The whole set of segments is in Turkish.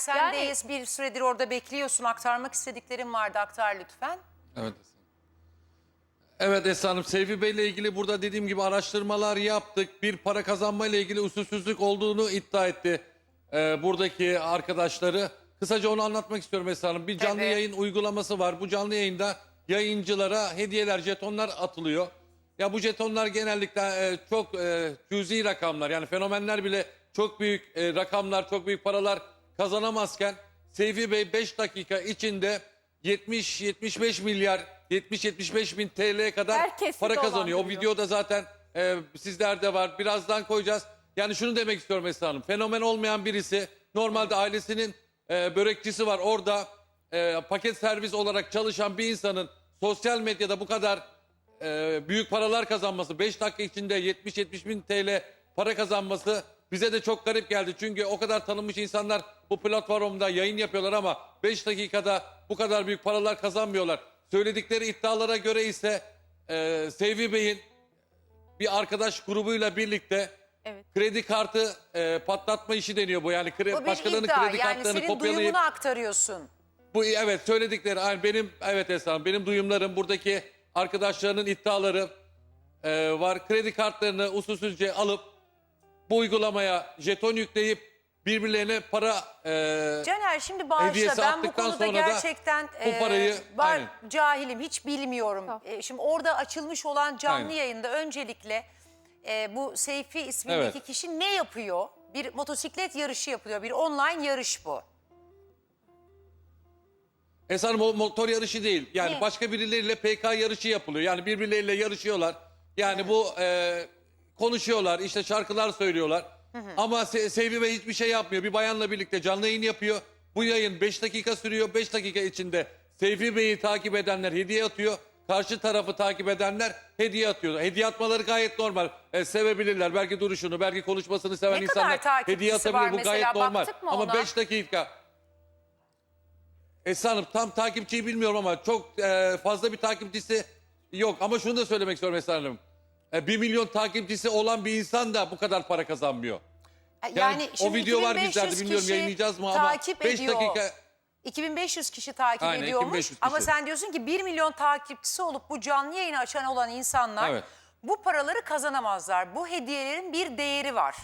sendeyiz. Bir süredir orada bekliyorsun. Aktarmak istediklerim vardı. Aktar lütfen. Evet Esra. Evet Esra Hanım, Seyfi Bey ile ilgili burada dediğim gibi araştırmalar yaptık. Bir para kazanma ile ilgili usulsüzlük olduğunu iddia etti e, buradaki arkadaşları. Kısaca onu anlatmak istiyorum Esra Hanım. Bir canlı Evet. yayın uygulaması var. Bu canlı yayında yayıncılara hediyeler, jetonlar atılıyor. Ya bu jetonlar genellikle e, çok e, cüzi rakamlar. Yani fenomenler bile çok büyük e, rakamlar, çok büyük paralar kazanamazken Seyfi Bey 5 dakika içinde 70-75 milyar 70-75 bin TL'ye kadar Herkesi para kazanıyor. O dolandırıyor. videoda zaten e, sizlerde var. Birazdan koyacağız. Yani şunu demek istiyorum Esra Hanım. Fenomen olmayan birisi normalde ailesinin e, börekçisi var. Orada e, paket servis olarak çalışan bir insanın sosyal medyada bu kadar e, büyük paralar kazanması, 5 dakika içinde 70-70 bin TL para kazanması bize de çok garip geldi. Çünkü o kadar tanınmış insanlar bu platformda yayın yapıyorlar ama 5 dakikada bu kadar büyük paralar kazanmıyorlar. Söyledikleri iddialara göre ise e, Seyfi Bey'in bir arkadaş grubuyla birlikte Evet. kredi kartı e, patlatma işi deniyor bu. Yani kre- Bu bir başkalarının iddia. kredi Yani kartlarını senin kopyalayıp duyumunu aktarıyorsun. bu evet söyledikleri yani benim evet Esra benim duyumlarım buradaki arkadaşlarının iddiaları e, var. Kredi kartlarını usulsüzce alıp bu uygulamaya jeton yükleyip birbirlerine para e, Caner şimdi bağışla Hediyesi ben bu attıktan konuda sonra da gerçekten bu e, parayı- var aynen. cahilim hiç bilmiyorum. Tamam. E, şimdi orada açılmış olan canlı Aynen. yayında öncelikle e, bu Seyfi ismindeki Evet. kişi ne yapıyor? Bir motosiklet yarışı yapıyor. Bir online yarış bu. O motor yarışı değil. Yani Ne? başka birileriyle PK yarışı yapılıyor. Yani birbirleriyle yarışıyorlar. Yani bu e, konuşuyorlar, işte şarkılar söylüyorlar. Ama Se Bey hiçbir şey yapmıyor. Bir bayanla birlikte canlı yayın yapıyor. Bu yayın 5 dakika sürüyor. 5 dakika içinde Seyfi Bey'i takip edenler hediye atıyor. Karşı tarafı takip edenler hediye atıyor. Hediye atmaları gayet normal. E, sevebilirler. Belki duruşunu, belki konuşmasını seven Ne kadar insanlar takipçisi hediye atabilir. var Bu mesela? gayet normal. Baktık mı Ama ona? 5 dakika Esra Hanım tam takipçiyi bilmiyorum ama çok e, fazla bir takipçisi yok. Ama şunu da söylemek istiyorum Esra Hanım. E, 1 milyon takipçisi olan bir insan da bu kadar para kazanmıyor. Yani, Yani, o şimdi video var 2500 bizlerde bilmiyorum kişi yayınlayacağız mı ama takip 5 ediyor. dakika 2500 kişi takip Aynen, ediyormuş 2500 ama kişi. sen diyorsun ki 1 milyon takipçisi olup bu canlı yayını açan olan insanlar Evet. bu paraları kazanamazlar. Bu hediyelerin bir değeri var.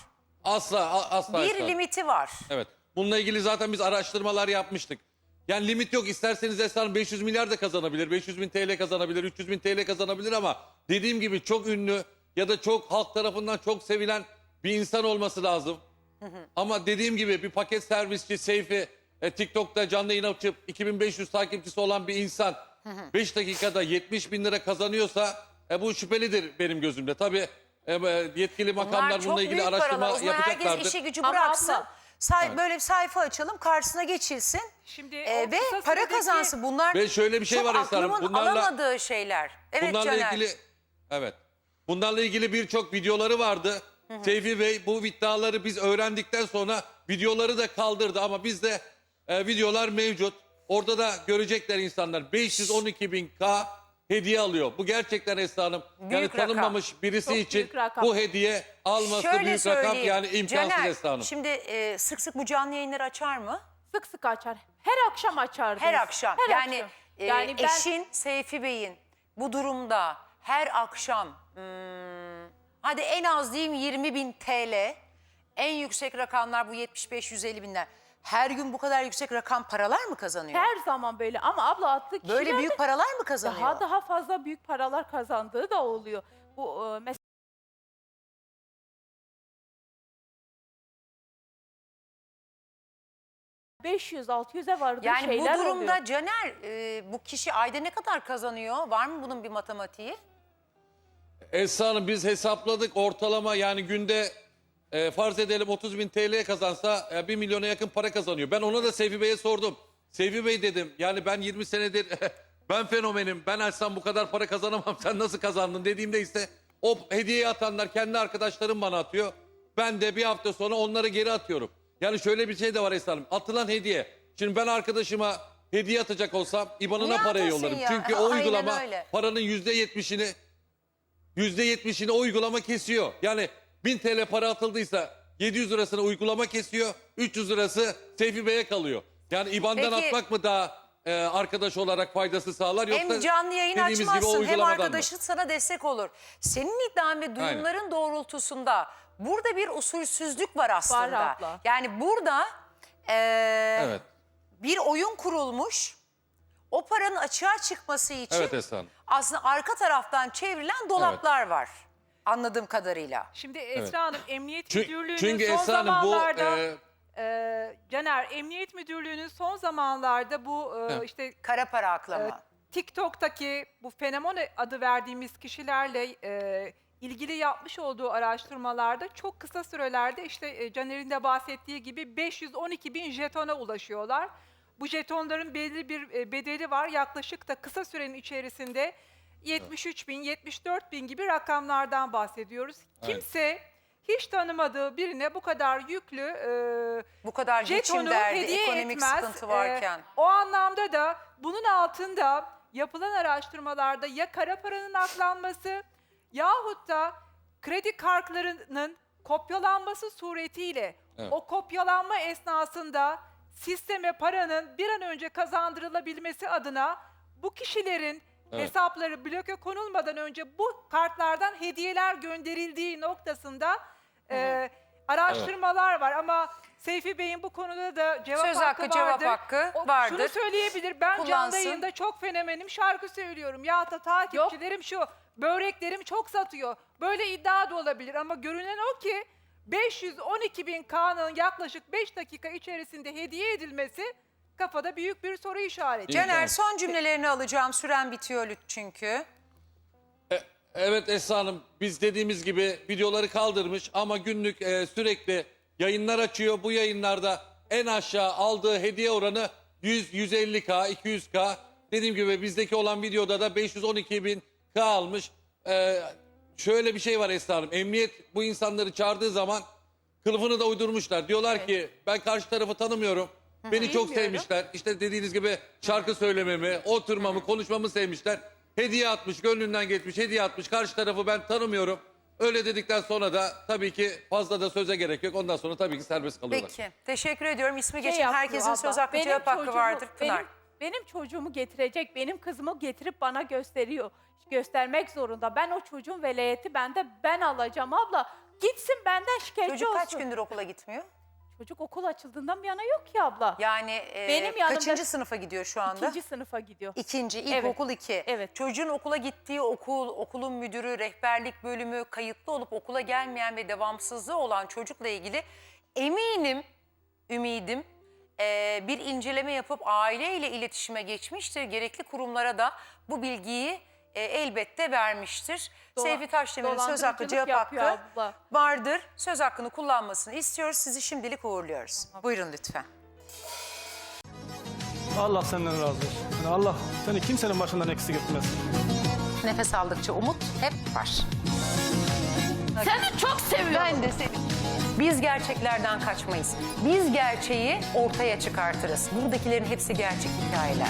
asla a- asla Bir Hanım. limiti var. Evet. Bununla ilgili zaten biz araştırmalar yapmıştık. Yani limit yok. İsterseniz Esra Hanım 500 milyar da kazanabilir. 500 bin TL kazanabilir. 300 bin TL kazanabilir ama dediğim gibi çok ünlü ya da çok halk tarafından çok sevilen bir insan olması lazım. Ama dediğim gibi bir paket servisçi Seyfi e, TikTok'ta canlı yayın açıp 2500 takipçisi olan bir insan 5 dakikada 70 bin lira kazanıyorsa e, bu şüphelidir benim gözümde. Tabii e, e, yetkili Bunlar makamlar çok bununla ilgili araştırma paralar. Yapacaklardır. herkes işi gücü Ama bıraksın. abla- Say, Evet. Böyle bir sayfa açalım karşısına geçilsin. Şimdi Ee, o ve kısa para süredeki- kazansın. Bunlar Ve şöyle bir şey çok var Esra Hanım, aklımın bunlarla- alamadığı şeyler. Evet Bunlarla Caner. ilgili evet. Bunlarla ilgili birçok videoları vardı. Seyfi Bey bu iddiaları biz öğrendikten sonra videoları da kaldırdı ama bizde e, videolar mevcut. Orada da görecekler insanlar 512 bin K hediye alıyor. Bu gerçekten Esra Hanım. yani Büyük rakam. tanınmamış birisi Çok için büyük rakam. bu hediye alması Şöyle büyük rakam söyleyeyim. yani imkansız Caner, Esra Hanım. Şimdi e, sık sık bu canlı yayınları açar mı? Sık sık açar. Her akşam açar. Her akşam. Her yani akşam. e, yani ben eşin Seyfi Bey'in bu durumda her akşam hmm, hadi en az diyeyim 20 bin TL en yüksek rakamlar bu 75-150 binler. Her gün bu kadar yüksek rakam paralar mı kazanıyor? her zaman böyle ama abla kişiler Böyle de büyük paralar mı kazanıyor? daha daha fazla büyük paralar kazandığı da oluyor. Bu e, mesela ...500-600'e vardığı yani bu şeyler durumda oluyor. Caner e, bu kişi ayda ne kadar kazanıyor? Var mı bunun bir matematiği? Esra Hanım biz hesapladık ortalama yani günde e, farz edelim 30 bin TL kazansa e, 1 milyona yakın para kazanıyor. Ben ona da Seyfi Bey'e sordum. Seyfi Bey dedim yani ben 20 senedir ben fenomenim ben açsam bu kadar para kazanamam sen nasıl kazandın dediğimde ise o hediyeyi atanlar kendi arkadaşlarım bana atıyor. Ben de bir hafta sonra onları geri atıyorum. Yani şöyle bir şey de var Esra Hanım atılan hediye. Şimdi ben arkadaşıma hediye atacak olsam IBAN'ına parayı yollarım. ya? Çünkü o uygulama paranın %70'ini %70'ini o uygulama kesiyor. Yani 1000 TL para atıldıysa 700 lirasını uygulama kesiyor. 300 lirası Seyfi Bey'e kalıyor. Yani İBAN'dan Peki- atmak mı daha e, arkadaş olarak faydası sağlar yoksa Hem canlı yayın dediğimiz gibi o açmazsın hem uygulamadan mı? arkadaşın sana destek olur. Senin iddian ve duyumların doğrultusunda burada bir usulsüzlük var aslında. abla. Yani burada eee, Evet. bir oyun kurulmuş. O paranın açığa çıkması için Evet Esra Hanım. aslında arka taraftan çevrilen dolaplar var. Anladığım kadarıyla. Şimdi Esra Hanım Emniyet Çü- Müdürlüğü'nün çünkü son Esra Hanım bu zamanlarda e, e, Caner Emniyet Müdürlüğü'nün son zamanlarda bu e, Evet. işte Kara para e, aklama. TikTok'taki bu fenomen adı verdiğimiz kişilerle e, ilgili yapmış olduğu araştırmalarda çok kısa sürelerde işte e, Caner'in de bahsettiği gibi 512 bin jetona ulaşıyorlar. Bu jetonların belli bir e, bedeli var. Yaklaşık da kısa sürenin içerisinde 73 bin, 74 bin gibi rakamlardan bahsediyoruz. Evet. Kimse hiç tanımadığı birine bu kadar yüklü e, Bu kadar geçim jetonu derdi, hediye ekonomik etmez. sıkıntı Ee, varken. o anlamda da bunun altında yapılan araştırmalarda ya kara paranın aklanması yahut da kredi kartlarının kopyalanması suretiyle Evet. o kopyalanma esnasında sisteme paranın bir an önce kazandırılabilmesi adına bu kişilerin Evet. hesapları bloke konulmadan önce bu kartlardan hediyeler gönderildiği noktasında e, araştırmalar var ama Seyfi Bey'in bu konuda da cevap Söz hakkı, hakkı, cevap vardır. hakkı O vardır. Şunu söyleyebilir. Ben Kullansın. canlı yayında çok fenomenim şarkı söylüyorum. Ya da takipçilerim şu böreklerim çok satıyor. Böyle iddia da olabilir ama görünen o ki 512 bin K'nın yaklaşık 5 dakika içerisinde hediye edilmesi kafada büyük bir soru işareti. Can- Caner son cümlelerini alacağım. Süren bitiyor lüt çünkü. E, Evet Esra Hanım biz dediğimiz gibi videoları kaldırmış ama günlük e, sürekli yayınlar açıyor. Bu yayınlarda en aşağı aldığı hediye oranı 100, 150k, 200k. Dediğim gibi bizdeki olan videoda da 512 bin k almış. E, şöyle bir şey var Esra Hanım. Emniyet bu insanları çağırdığı zaman kılıfını da uydurmuşlar. Diyorlar ki ben karşı tarafı tanımıyorum. Beni çok Bilmiyorum. sevmişler. İşte dediğiniz gibi şarkı söylememi, oturmamı, konuşmamı sevmişler. Hediye atmış, gönlünden geçmiş, hediye atmış. Karşı tarafı ben tanımıyorum. Öyle dedikten sonra da tabii ki fazla da söze gerek yok. Ondan sonra tabii ki serbest kalıyorlar. Peki. Teşekkür ediyorum. İsmi Şey geçen yapıyor herkesin abla, söz hakkı, Benim cevap hakkı çocuğumu- vardır. Pınar. Benim, benim çocuğumu getirecek, benim kızımı getirip bana gösteriyor. Göstermek zorunda. Ben o çocuğun velayeti bende ben alacağım abla. Gitsin benden şikayetçi Çocuk olsun. kaç gündür okula gitmiyor? Çocuk okul açıldığından bir yana yok ki abla. Yani e, Benim yanımda- kaçıncı sınıfa gidiyor şu anda? İkinci sınıfa gidiyor. İkinci, ilkokul iki. evet. Çocuğun okula gittiği okul, okulun müdürü, rehberlik bölümü kayıtlı olup okula gelmeyen ve devamsızlığı olan çocukla ilgili eminim, ümidim e, bir inceleme yapıp aileyle iletişime geçmiştir. Gerekli kurumlara da bu bilgiyi e, elbette vermiştir. Dola- Seyfi Taşdemir'in söz hakkı, cevap hakkı abla. vardır. Söz hakkını kullanmasını istiyoruz. Sizi şimdilik uğurluyoruz. Buyurun lütfen. Allah senden razı olsun. Yani Allah seni kimsenin başından eksik etmez. Nefes aldıkça umut hep var. Seni çok seviyorum. Ben de seni. Biz gerçeklerden kaçmayız. Biz gerçeği ortaya çıkartırız. Buradakilerin hepsi gerçek hikayeler.